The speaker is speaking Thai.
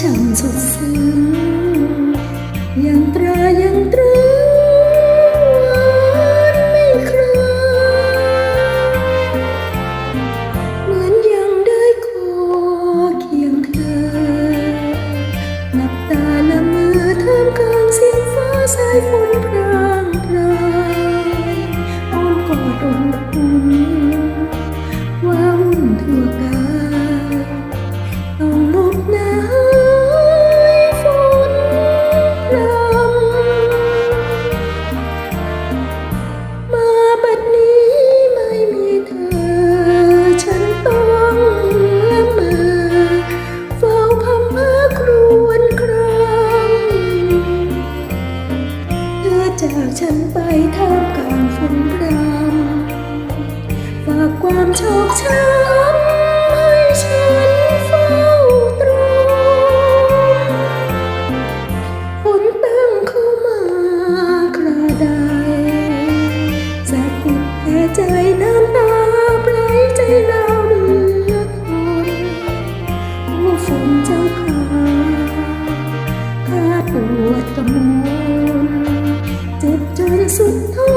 ช่างสดซึ้งยังตรายังตรึงหวานไม่คลายเหมือนยังได้คอเคียงเธอนับตาละเมือท่ามกลางเสียงฟ้าสายฝนากฉันไปท่ามกลางฝนพรำฝากความโชคช้ำให้ฉันเฝ้าตรมฝนตั้งเข้ามาคราใดสะกิดแผลใจน้ำตาไหลใจเราเหลือทนว่าฝนเจ้าขาข้าปวดกระมวลเจ็บ จ